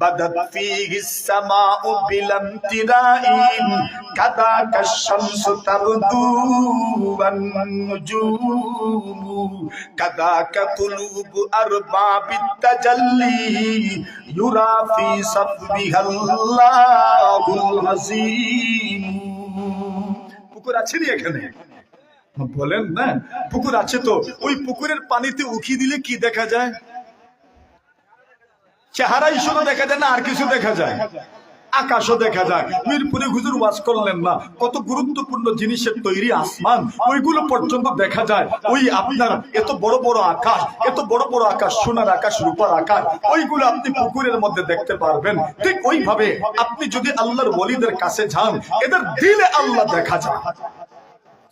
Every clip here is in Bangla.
بدت فيه السماء بلا امتراء كذاك الشمس تبدو والنجوم كذاك قلوب أرباب التجلي يرى في صفها الله العظيم পুকুর আছে রে এখানে বলেন না পুকুর আছে তো ওই পুকুরের পানিতে উকি দিলে কি দেখা যায় চেহারাই শুধু দেখা যায় না, আর কিছু দেখা যায়। আকাশও দেখা যায়। মিরপুরে হুজুর ওয়াজ করলেন না। কত গুরুত্বপূর্ণ জিনিসের তৈরি আসমান, ওইগুলো পর্যন্ত দেখা যায়। ওই আপনার এত বড় বড় আকাশ, এত বড় বড় আকাশ, সোনার আকাশ, রূপার আকাশ, ওইগুলো আপনি পুকুরের মধ্যে দেখতে পারবেন। ঠিক ওইভাবে আপনি যদি আল্লাহর ওলিদের কাছে যান, এদের দিলে আল্লাহ দেখা যায়।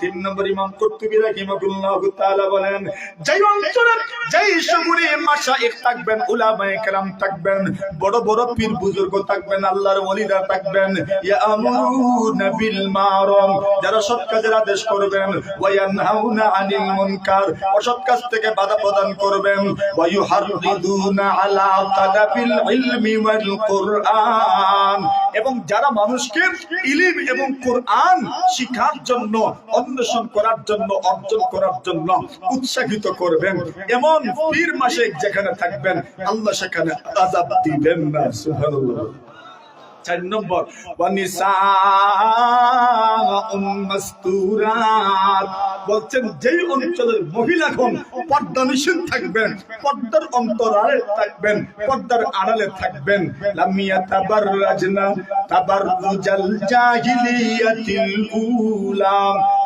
তিন নম্বর ইমাম কুরতুবী রাহিমাহুল্লাহ তাআলা বলেন, যেই অঞ্চলে যেই শহরে মাশাইখ থাকবেন, উলামায়ে কেরাম থাকবেন, বড় বড় পীর বুজুর্গ থাকবেন, আল্লাহর ওলিরা থাকবেন, ইয়ামুরুনা বিল মারুফ যারা সৎ কাজের আদেশ করবেন আনিল মুনকার, অসৎ কাজ থেকে বাধা প্রদান করবেন ওয়া আলা তালাবিল ইলমি ওয়াল কুরআন। এবং যারা মানুষকে ইলিম এবং কোরআন শিখার জন্য, অন্বেষণ করার জন্য, অর্জন করার জন্য উৎসাহিত করবেন। এমন পীর মাসে যেখানে থাকবেন, আল্লাহ সেখানে আজাব দিবেন না চার নম্বর ওয়ানিসা মাস্তুরাত বলছেন, যেই অঞ্চলের মহিলাগণ পর্দা নিষেধ থাকবেন, পর্দার অন্তরালে থাকবেন, পর্দার আড়ালে থাকবেন। লামিয়া তাবাররাজনা তাবাররুজাল জাহিলিয়াতিল উলা।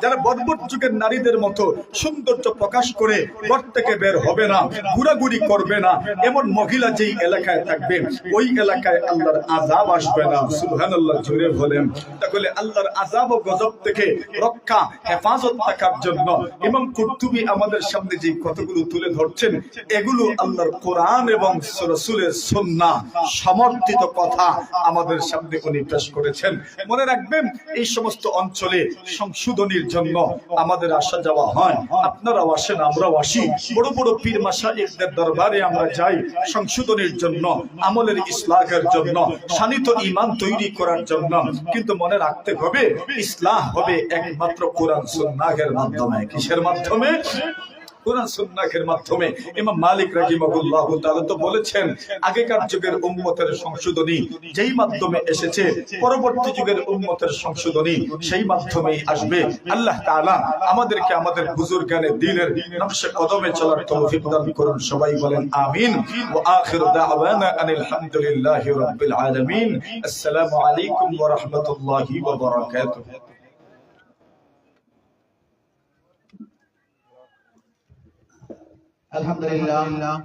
যারা বর্বর যুগের নারীদের মতো সৌন্দর্য প্রকাশ করে ঘর থেকে বের হবে না, ঘোরাঘুরি করবে না, এমন মহিলা যেই এলাকায় থাকবে, ওই এলাকায় আল্লাহর আজাব আসবে না। সুবহানাল্লাহ জুড়ে বলেন। তাহলে আল্লাহর আজাব ও গজব থেকে রক্ষা, হেফাজত থাকার জন্য। ইমাম কুরতুবী আমাদের সামনে যে কতগুলো তুলে ধরছেন, এগুলো আল্লাহর কোরআন এবং রাসূলের সুন্নাহ সমর্থিত কথা আমাদের সামনে উনি পেশ করেছেন। মনে রাখবেন, এই সমস্ত অঞ্চলে সংশোধনীর জন্য আমাদের আসা যাওয়া হয়। আপনারাও আসেন, আমরাও আসি। বড় বড় পীর মাসাইকদের দরবারে আমরা যাই সংশোধনীর জন্য, আমলের ইসলাহের জন্য, শানিত ইমান তৈরি করার জন্য। কিন্তু মনে রাখতে হবে ইসলাম হবে একমাত্র কোরআন সুন্নাহের মাধ্যমে। কিসের মাধ্যমে? কোরআন সুন্নাহের মাধ্যমে। ইমাম মালিক রাহিমাহুল্লাহ তাআলা তো বলেছেন আগেকার যুগের উম্মতের সংশোধনী যেই মাধ্যমে এসেছে পরবর্তী যুগের উম্মতের সংশোধনী সেই মাধ্যমেই আসবে। আল্লাহ তাআলা আমাদেরকে আমাদের বুজুর্গানের দ্বীনের নকশে কদমে চলার তৌফিক দান করুন সবাই বলেন আমিন। ওয়া আখিরু দাওয়ানা আনিল হামদুলিল্লাহি রাব্বিল আলামিন। আসসালামু আলাইকুম ওয়া রাহমাতুল্লাহি ওয়া বারাকাতুহু। الحمد لله.